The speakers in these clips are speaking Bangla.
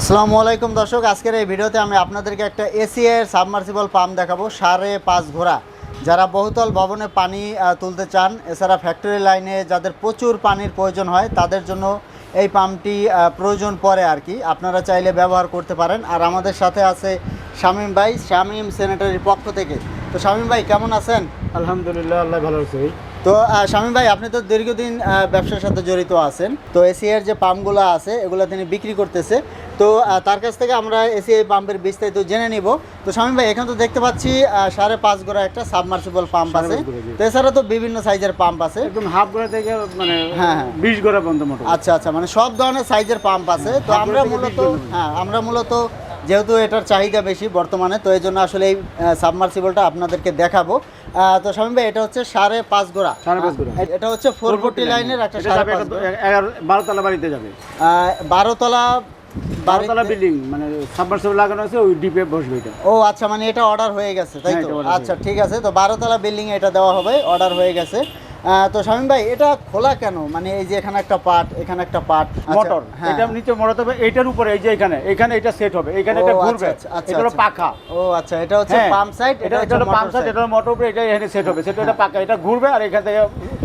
আসসালামু আলাইকুম দর্শক আজকের এই ভিডিওতে আমি আপনাদেরকে একটা এসি এর সাবমার্সিবল পাম্প দেখাবো সাড়ে পাঁচ ঘোড়া। যারা বহুতল ভবনে পানি তুলতে চান এছাড়া ফ্যাক্টরি লাইনে যাদের প্রচুর পানির প্রয়োজন হয় তাদের জন্য এই পাম্পটি প্রয়োজন পড়ে আর কি। আপনারা চাইলে ব্যবহার করতে পারেন। আর আমাদের সাথে আছে শামীম ভাই শামীম সেনেটারির পক্ষ থেকে। তো শামীম ভাই কেমন আছেন? আলহামদুলিল্লাহ আল্লাহ ভালো আছে। তো শামীম ভাই আপনি তো দীর্ঘদিন ব্যবসার সাথে জড়িত আছেন। তো এসিআর যে পাম্পগুলো আছে এগুলো তিনি বিক্রি করতেছে। তো তার কাছ থেকে আমরা এসিআই পাম্পের বিস্তারিত জেনে নিব। তো স্বামী ভাই এখানে তো দেখতে পাচ্ছি সাড়ে পাঁচ গোড়া একটা সাবমার্সিবল পাম্প আছে। তো এছাড়া তো বিভিন্ন সাইজের পাম্প আছে। একদম হাফ গোড়া থেকে মানে হ্যাঁ, হ্যাঁ। বিশ গোড়া পর্যন্ত আচ্ছা আচ্ছা মানে সব ধরনের সাইজের পাম্প আছে। তো আমরা মূলত হ্যাঁ আমরা মূলত যেহেতু এটার চাহিদা বেশি বর্তমানে তো এই জন্য আসলে এই সাবমার্সিবলটা আপনাদেরকে দেখাবো। তো শামীম ভাই এটা হচ্ছে সাড়ে পাঁচ গোড়া। এটা হচ্ছে ফোর ফোর্টি লাইনের একটা এটা সাড়ে যাবে পাঁচ একটা গোড়া। এগারো বারো তলা বাড়িতে যাবে। আহ, বারোতলা বিল্ডিং মানে সাবমার্সিবল লাগানো আছে ওই ডিপে বসবে এটা। ও আচ্ছা মানে এটা অর্ডার হয়ে গেছে তাই হ্যাঁ, তো? আচ্ছা ঠিক আছে তো বারোতলা বিল্ডিং এটা দেওয়া হবে অর্ডার হয়ে গেছে। তো শামীম ভাই এটা খোলা কেন? মানে এই যে এখানে একটা পার্ট এখানে একটা পার্ট মোটর হ্যাঁ। এটা নিচে মোটর হবে এইটার উপরে এই যে এখানে এখানে এটা সেট হবে এখানে এটা আচ্ছা, ঘুরবে আচ্ছা, আচ্ছা, এটা হলো আচ্ছা। পাখা। ও আচ্ছা এটা হচ্ছে হ্যাঁ, পাম্প সাইড এটা এটা হলো পাম্প সাইড এটা হলো মোটর উপরে এটা এখানে সেট হবে সেটা এটা পাকা এটা ঘুরবে আর এখান থেকে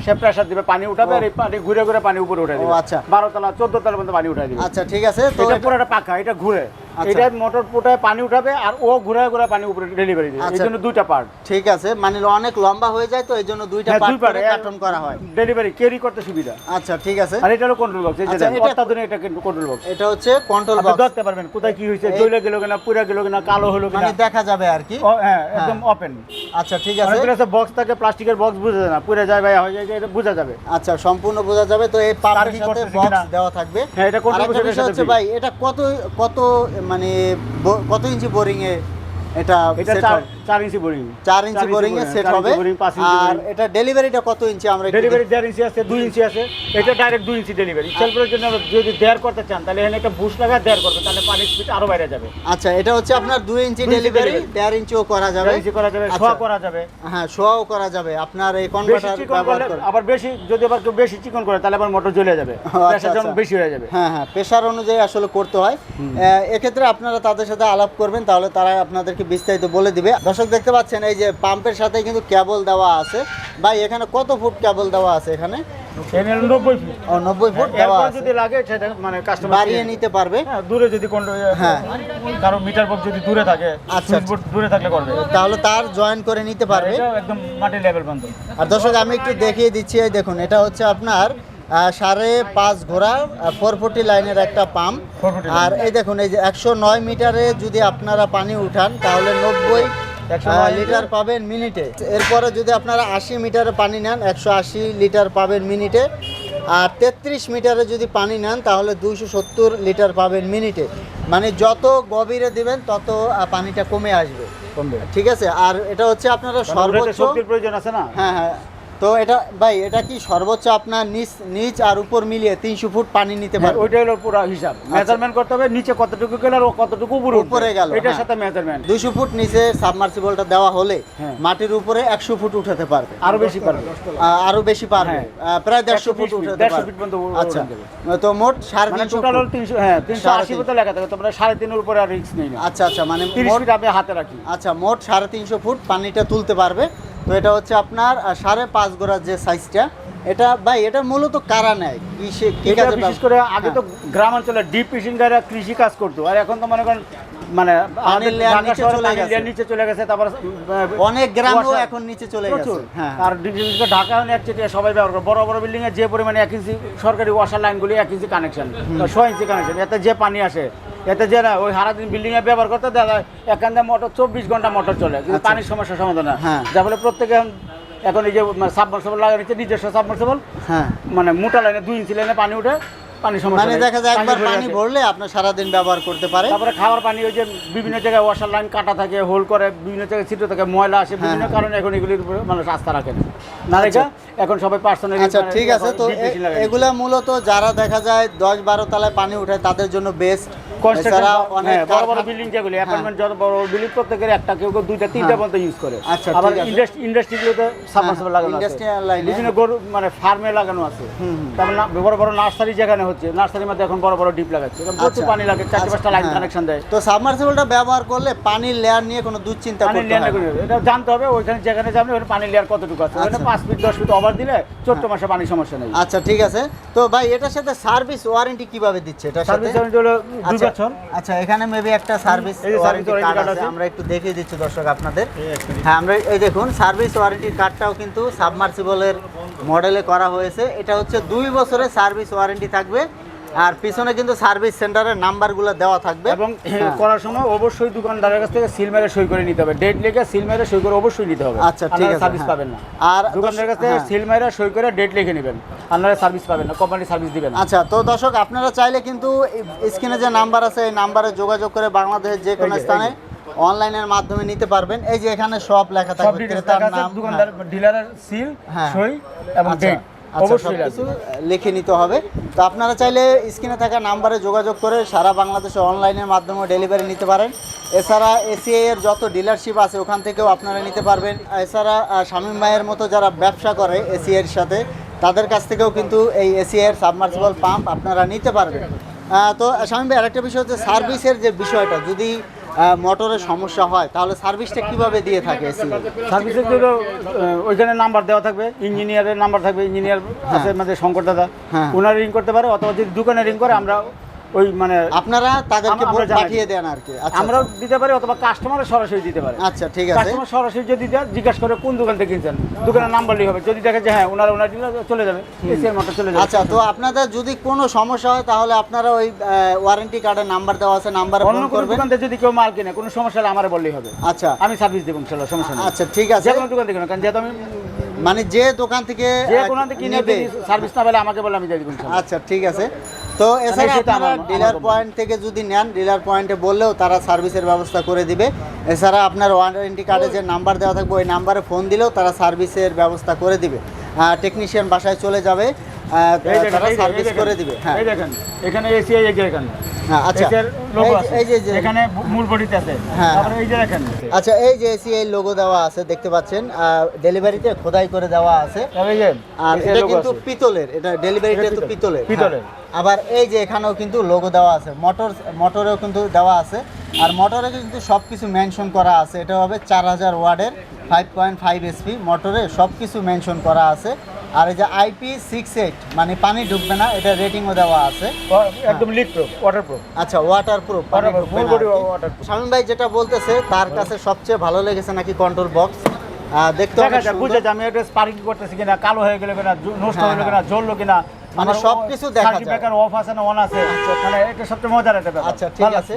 সে প্রেসার দিবে পানি উঠাবে আর এই পানি ঘুরে ঘুরে পানি উপরে উঠে দিবে। আচ্ছা। বারো তলা চোদ্দ তলা পর্যন্ত পানি উঠে দিবে। আচ্ছা ঠিক আছে তো এটা এটা- পুরো একটা পাখা এটা ঘুরে। আচ্ছা। এটা মোটর পোটায় পানি উঠাবে আর ও ঘুরায় ঘুরায় পানি উপরে ডেলিভারি দেবে। এই আচ্ছা। জন্য দুইটা পার্ট ঠিক আছে মানে অনেক লম্বা হয়ে যায় তো এই জন্য দুইটা হ্যাঁ, পার্ট দুই করে কার্টন করা হয়। ডেলিভারি ক্যারি করতে সুবিধা। আচ্ছা ঠিক আছে। আর এটা হলো কন্ট্রোল বক্স এই যে আচ্ছা, এটা- অত্যাধুনিক এটা কিন্তু কন্ট্রোল বক্স এটা হচ্ছে কন্ট্রোল বক্স দেখতে পারবেন কোথায় কি হয়েছে এই- জ্বলে গেল কিনা পুরা গেল কিনা কালো হলো কিনা। মানে দেখা যাবে আর কি। হ্যাঁ একদম ওপেন আচ্ছা ঠিক আছে। অনেকগুলো আছে বক্স থাকে প্লাস্টিকের বক্স বোঝা যায় না। পুরে যায় ভাই হয়ে যায় এটা বোঝা যাবে। আচ্ছা সম্পূর্ণ বোঝা যাবে। তো এই পাম্পের সাথে বক্স দেওয়া থাকবে। হ্যাঁ, এটা কোন বিষয় হচ্ছে ভাই এটা কত কত মানে কত ইঞ্চি বোরিং এ এটা এটা set চার হবে? চার ইঞ্চি বোরিং চার ইঞ্চি বোরিং এ সেট হবে। আর এটা ডেলিভারিটা কত ইঞ্চি আমরা ডেলিভারি ইঞ্চি আছে দুই ইঞ্চি আছে। এটা ডাইরেক্ট দুই ইঞ্চি ডেলিভারি সেলফের জন্য যদি দেড় করতে চান তাহলে এখানে একটা বুশ লাগা করবে তাহলে পানির স্পিড আরও বাইরে যাবে। আচ্ছা এটা হচ্ছে আপনার দুই ইঞ্চি ডেলিভারি ইঞ্চিও করা যাবে। ইঞ্চি করা যাবে আচ্ছা। শোয়া করা যাবে। হ্যাঁ শোয়াও করা যাবে। আপনার এই কনভার্টার ব্যবহার করে। আবার বেশি যদি আবার কেউ বেশি চিকন করে তাহলে আবার মোটর জ্বলে যাবে। আচ্ছা, প্রেসার যখন আচ্ছা। বেশি হয়ে যাবে। হ্যাঁ হ্যাঁ প্রেশার অনুযায়ী আসলে করতে হয়। এক্ষেত্রে আপনারা তাদের সাথে আলাপ করবেন তাহলে তারা আপনাদেরকে বিস্তারিত বলে দিবে। দর্শক দেখতে পাচ্ছেন এই যে পাম্পের সাথে কিন্তু কেবল দেওয়া আছে। ভাই এখানে কত ফুট কেবল দেওয়া আছে এখানে? এখানে নব্বই ফিট। ও নব্বই ফুট দেওয়া আছে। যদি লাগে সেটা মানে কাস্টমার বাড়িয়ে নিতে পারবে। হ্যাঁ দূরে যদি কোন হ্যাঁ। কারও মিটার বক্স যদি দূরে থাকে আচ্ছা, সুইচ দূরে থাকলে করবে। তাহলে তার জয়েন করে নিতে পারবে। একদম মাটি লেভেল বন্ধ আর দর্শক আমি একটু দেখিয়ে দিচ্ছি এই দেখুন এটা হচ্ছে আপনার সাড়ে পাঁচ ঘোড়া ফোর ফোর্টি লাইনের একটা পাম্প আর এই দেখুন এই যে একশো নয় মিটারে যদি আপনারা পানি উঠান তাহলে নব্বই 109 লিটার পাবেন মিনিটে। এরপরে যদি আপনারা আশি মিটারে পানি নেন একশো আশি লিটার পাবেন মিনিটে। আর তেত্রিশ মিটারে যদি পানি নেন তাহলে দুইশো সত্তর লিটার পাবেন মিনিটে। মানে যত গভীরে দিবেন তত পানিটা কমে আসবে। কমবে। ঠিক আছে? আর এটা হচ্ছে আপনারা সর্বোচ্চ সর্বোচ্চ প্রয়োজন আছে না? হ্যাঁ হ্যাঁ। তো এটা ভাই এটা কি সর্বোচ্চ আপনার নিচ নিচ আর উপর মিলিয়ে তিনশো ফুট পানি নিতে হ্যাঁ, পারবে? ওইটাই হলো পুরো হিসাব। মেজারমেন্ট করতে হবে নিচে কতটুকু গেল আর কতটুকু উপরে উপরে গেল, এটার হ্যাঁ। সাথে মেজারমেন্ট দুইশো ফুট নিচে সাবমার্সিবলটা দেওয়া হলে হ্যাঁ। মাটির উপরে একশো ফুট উঠাতে পারবে। আরও বেশি পারবে। আরও বেশি পারবে। প্রায় দেড়শো ফুট ফিট, উঠাতে 150 পারবে। ফিট পর্যন্ত আচ্ছা। তো মোট সাড়ে মানে তিনশো টোটাল হলো ফুট। তিনশো হ্যাঁ তিনশো আশি মতো লেখা থাকে। তোমরা সাড়ে তিনের উপরে আর রিস্ক নেই আচ্ছা আচ্ছা মানে তিরিশ ফিট আমি হাতে রাখি। আচ্ছা মোট সাড়ে তিনশো ফুট পানিটা তুলতে পারবে। তো এটা হচ্ছে আপনার সাড়ে পাঁচ গোড়ার যে সাইজটা এটা ভাই এটা মূলত কারা নেয়? কৃষি বিশেষ করে আগে তো গ্রামাঞ্চলে গ্রাম অঞ্চলে ডিপ ফিশিং কৃষি কাজ করতো। আর এখন তো মনে করেন মানে নিচে চলে গেছে। তারপর অনেক গ্রামও এখন নিচে চলে গেছে। হ্যাঁ। আর ঢাকা সবাই ব্যবহার করে। বড় বড় বিল্ডিং এ যে পরিমাণে এক ইঞ্চি সরকারি ওয়াশার লাইনগুলি এক ইঞ্চি কানেকশন ছয় ইঞ্চি কানেকশন এতে যে পানি আসে এতে যে না ওই সারাদিন বিল্ডিং এ ব্যবহার করতে দেখা এখান থেকে মোটর চব্বিশ ঘণ্টা মোটর চলে। কিন্তু আচ্ছা। পানির সমস্যার সমাধান না। হ্যাঁ। যার ফলে প্রত্যেকে এখন- এই যে সাবমার্সেবল লাগা নিচ্ছে নিজস্ব সাবমার্সেবল হ্যাঁ। মানে মোটা লাইনে দুই ইঞ্চি লাইনে পানি উঠে পানি সমস্যা মানে দেখা যায় একবার পানি ভরলে আপনার সারাদিন ব্যবহার করতে পারে। তারপরে খাওয়ার পানি ওই যে বিভিন্ন জায়গায় ওয়াশার লাইন কাটা থাকে হোল করে বিভিন্ন জায়গায় ছিটে থাকে ময়লা আসে বিভিন্ন হ্যাঁ। কারণে এখন এগুলির উপরে মানুষ আস্থা রাখে না। এখন সবাই পার্সোনালি আচ্ছা ঠিক আছে তো এগুলা মূলত যারা দেখা যায় দশ বারো তলায় পানি উঠায় তাদের জন্য বেস্ট হ্যাঁ, বড় বড় বিল্ডিং যেগুলি হ্যাঁ। অ্যাপার্টমেন্ট যত বড় বিল্ডিং প্রত্যেকের একটা কেউ কেউ দুইটা তিনটা হ্যাঁ। পর্যন্ত ইউজ করে আচ্ছা, আবার ইন্ডাস্ট্রি ইন্ডাস্ট্রিগুলোতে সাবমার্সিবল লাগানো আছে Industrial line এ- বিভিন্ন গরু মানে ফার্মে লাগানো আছে হুম, হুম। তারপর বড় বড় নার্সারি যেখানে হচ্ছে নার্সারির মধ্যে এখন বড় বড় ডিপ লাগাচ্ছে প্রচুর আচ্ছা। পানি লাগে চারটে আচ্ছা, পাঁচটা লাইন। কানেকশন দেয় তো সাবমার্সিবলটা ব্যবহার করলে পানির লেয়ার নিয়ে কোনো দুশ্চিন্তা করতে এটা জানতে হবে ওইখানে যেখানে যাবেন ওখানে পানির লেয়ার কতটুকু আছে ওখানে। পাঁচ ফিট দশ ফিট ওভার দিলে চোদ্দ মাসে পানি সমস্যা নেই। আচ্ছা ঠিক আছে। তো ভাই এটার সাথে সার্ভিস ওয়ারেন্টি কীভাবে দিচ্ছে? এটা সার্ভিস ওয়ারেন্টি হলো দুই আচ্ছা, বছর। আচ্ছা এখানে মেবি একটা সার্ভিস ওয়ারেন্টি কার্ড আছে আমরা একটু দেখিয়ে দিচ্ছি দর্শক আপনাদের। হ্যাঁ আমরা এই দেখুন সার্ভিস ওয়ারেন্টি কার্ডটাও কিন্তু সাবমার্সিবলের মডেলে করা হয়েছে। এটা হচ্ছে দুই বছরের সার্ভিস ওয়ারেন্টি থাকবে। আর পিছনে কিন্তু সার্ভিস সেন্টারের নাম্বারগুলো দেওয়া থাকবে। এবং হ্যাঁ। করার সময় অবশ্যই দোকানদারের কাছ থেকে সিল মেরে সই করে নিতে হবে। ডেট লিখে সিল মেরে সই করে অবশ্যই নিতে হবে। আচ্ছা ঠিক আছে সার্ভিস হ্যাঁ। পাবেন না। আর দোকানদারের কাছ থেকে হ্যাঁ। সিল মেরে সই করে ডেট লিখে নেবেন। আপনারা সার্ভিস পাবেন না কোম্পানি সার্ভিস দিবেন আচ্ছা তো দর্শক আপনারা চাইলে কিন্তু স্ক্রিনে যে নাম্বার আছে এই নাম্বারে যোগাযোগ করে বাংলাদেশের যে কোনো স্থানে অনলাইনের মাধ্যমে নিতে পারবেন। এই যে এখানে সব লেখা থাকবে ক্রেতার নাম দোকানদার ডিলারের সিল। সই এবং আচ্ছা, ডেট। অবশ্যই সবকিছু লিখে নিতে হবে। তো আপনারা চাইলে স্ক্রিনে থাকা নাম্বারে যোগাযোগ করে সারা বাংলাদেশে অনলাইনের মাধ্যমে ডেলিভারি নিতে পারেন। এছাড়া এসিআই এর যত ডিলারশিপ আছে ওখান থেকেও আপনারা নিতে পারবেন। এছাড়া শামীম ভাইয়ের মতো যারা ব্যবসা করে এসিআই এর সাথে তাদের কাছ থেকেও কিন্তু এই এসিআই এর সাবমার্সিবল পাম্প আপনারা নিতে পারবেন। তো শামীম ভাই আরেকটা বিষয় হচ্ছে সার্ভিসের যে বিষয়টা যদি মোটরের সমস্যা হয় তাহলে সার্ভিসটা কীভাবে দিয়ে থাকে এসি সার্ভিসের জন্য ওইখানে নাম্বার দেওয়া থাকবে ইঞ্জিনিয়ারের নাম্বার থাকবে ইঞ্জিনিয়ার আছে মানে শঙ্কর দাদা। হ্যাঁ। ওনারা রিং করতে পারে অথবা যদি দোকানে রিং করে আমরা ওই মানে আপনারা তাদেরকে আমরা পাঠিয়ে দেন আর কি। আচ্ছা আমরাও দিতে পারি অথবা কাস্টমারও সরাসরি দিতে পারে। আচ্ছা ঠিক আছে। কাস্টমার সরাসরি যদি দেয় জিজ্ঞাসা করে কোন দোকান থেকে কিনছেন দোকানের নাম্বার লিখে হবে। যদি দেখে যে হ্যাঁ ওনার ওনার চলে যাবে। এসিআর মোটর চলে যাবে। আচ্ছা তো আপনাদের যদি কোনো সমস্যা হয় তাহলে আপনারা ওই ওয়ারেন্টি কার্ডের নাম্বার দেওয়া আছে নাম্বার অন্য কোনো দোকান থেকে যদি কেউ মাল কিনে কোনো সমস্যা হলে আমার বললেই হবে। আচ্ছা। আমি সার্ভিস দেবো ইনশাল্লাহ সমস্যা নেই। আচ্ছা ঠিক আছে। যে কোনো দোকান থেকে কারণ যেহেতু আমি মানে যে দোকান থেকে যে আহ, কোনো থেকে কিনে সার্ভিস না পেলে আমাকে বলে আমি দিয়ে দেবো আচ্ছা ঠিক আছে। তো এছাড়া আপনারা ডিলার পয়েন্ট থেকে যদি নেন ডিলার পয়েন্টে বললেও তারা সার্ভিসের ব্যবস্থা করে দিবে। এছাড়া আপনার ওয়ারেন্টি কার্ডে যে নাম্বার দেওয়া থাকবে ওই নাম্বারে ফোন দিলেও তারা সার্ভিসের ব্যবস্থা করে দিবে। টেকনিশিয়ান বাসায় চলে যাবে। তারা এই যে- এই সার্ভিস করে দিবে হ্যাঁ। এই দেখেন এখানে এই যে এখানে। হ্যাঁ আচ্ছা। এই যে- এই হ্যাঁ। এসিআই লোগো দেওয়া আছে দেখতে পাচ্ছেন। ডেলিভারিতে খোদাই করে দেওয়া আছে। আর এটা কিন্তু পিতলের এটা ডেলিভারিটা তো পিতলের পিতলের। হ্যাঁ। আবার এই যে এখানেও কিন্তু লোগো দেওয়া আছে। মোটর মোটরেও কিন্তু দেওয়া আছে। আর মোটরে কিন্তু সব কিছু মেনশন করা আছে। এটা হবে চার হাজার ওয়ার্ডের ফাইভ পয়েন্ট ফাইভ এসপি মোটরে সব কিছু মেনশন করা আছে। আর এই যে আইপি সিক্স এইট মানে পানি ঢুকবে না এটা রেটিংও দেওয়া আছে। একদম লিক প্রুফ ওয়াটার প্রুফ আচ্ছা ওয়াটার প্রুফ। শামীম ভাই যেটা বলতেছে তার কাছে সবচেয়ে ভালো লেগেছে নাকি কন্ট্রোল বক্স দেখতে দেখা বুঝে যে আমি এটা স্পার্কিং করতেছি কিনা কালো হয়ে গেলে কিনা নষ্ট হ্যাঁ, হয়ে গেলে কিনা জ্বললো কিনা মানে সবকিছু দেখা যায়। ব্রেকার অফ আছে না অন আছে মানে এটা সবচেয়ে মজার একটা ব্যাপার। আচ্ছা ঠিক আছে।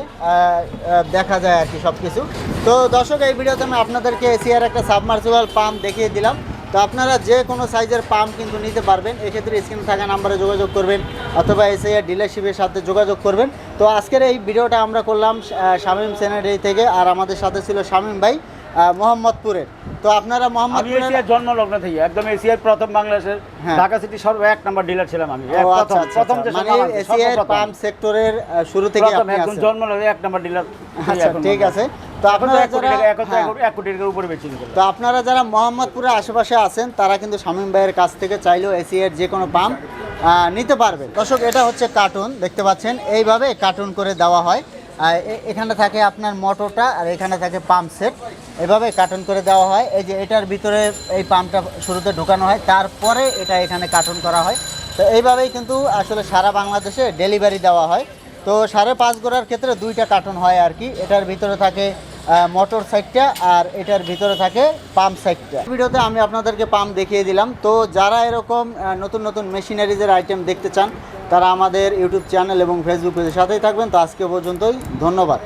দেখা যায় আর কি সব কিছু তো দর্শক এই ভিডিওতে আমি আপনাদেরকে এসিয়ার একটা সাবমার্সিবল পাম্প দেখিয়ে দিলাম। তো আপনারা যে কোনো সাইজের পাম্প কিন্তু নিতে পারবেন। এক্ষেত্রে স্ক্রিনে থাকা নাম্বারে যোগাযোগ করবেন অথবা এসিআর ডিলারশিপের সাথে যোগাযোগ করবেন। তো আজকের এই ভিডিওটা আমরা করলাম শামীম সেনেডারি থেকে আর আমাদের সাথে ছিল শামীম ভাই মোহাম্মদপুরের। তো আপনারা আমি এশিয়ার জন্ম লগ্ন থেকে একদম এশিয়ার প্রথম বাংলাদেশের হ্যাঁ। ঢাকা সিটি সর্ব এক নাম্বার ডিলার ছিলাম আমি প্রথম আচ্ছা, আচ্ছা, প্রথম যে আচ্ছা। মানে সর্বপ্রথম। পাম্প সেক্টরের শুরু থেকে আপনি একদম আছেন জন্ম লগ্ন এক নাম্বার ডিলার আচ্ছা ঠিক আছে তো আপনারা যারা এক হ্যাঁ। এক কোটি টাকার উপরে করে তো আপনারা যারা মোহাম্মদপুরের আশেপাশে আছেন তারা কিন্তু শামীম ভাইয়ের কাছ থেকে চাইলেও এসিএর যে কোনো পাম্প নিতে পারবেন দর্শক এটা হচ্ছে কার্টুন দেখতে পাচ্ছেন এইভাবে কার্টুন করে দেওয়া হয় এখানে থাকে আপনার মোটরটা আর এখানে থাকে পাম্প সেট। এভাবে কার্টন করে দেওয়া হয়। এই যে এটার ভিতরে এই পাম্পটা শুরুতে ঢোকানো হয়, তারপরে এটা এখানে কার্টন করা হয়। তো এইভাবেই কিন্তু আসলে সারা বাংলাদেশে ডেলিভারি দেওয়া হয়। তো সাড়ে পাঁচ গোড়ার ক্ষেত্রে দুইটা কার্টুন হয় আর কি। এটার ভিতরে থাকে মোটর সাইডটা আর এটার ভিতরে থাকে পাম্প সাইডটা ভিডিওতে আমি আপনাদেরকে পাম্প দেখিয়ে দিলাম। তো যারা এরকম নতুন নতুন মেশিনারিজের আইটেম দেখতে চান, তারা আমাদের ইউটিউব চ্যানেল এবং ফেসবুক পেজের সাথেই থাকবেন। তো আজকে পর্যন্তই, ধন্যবাদ।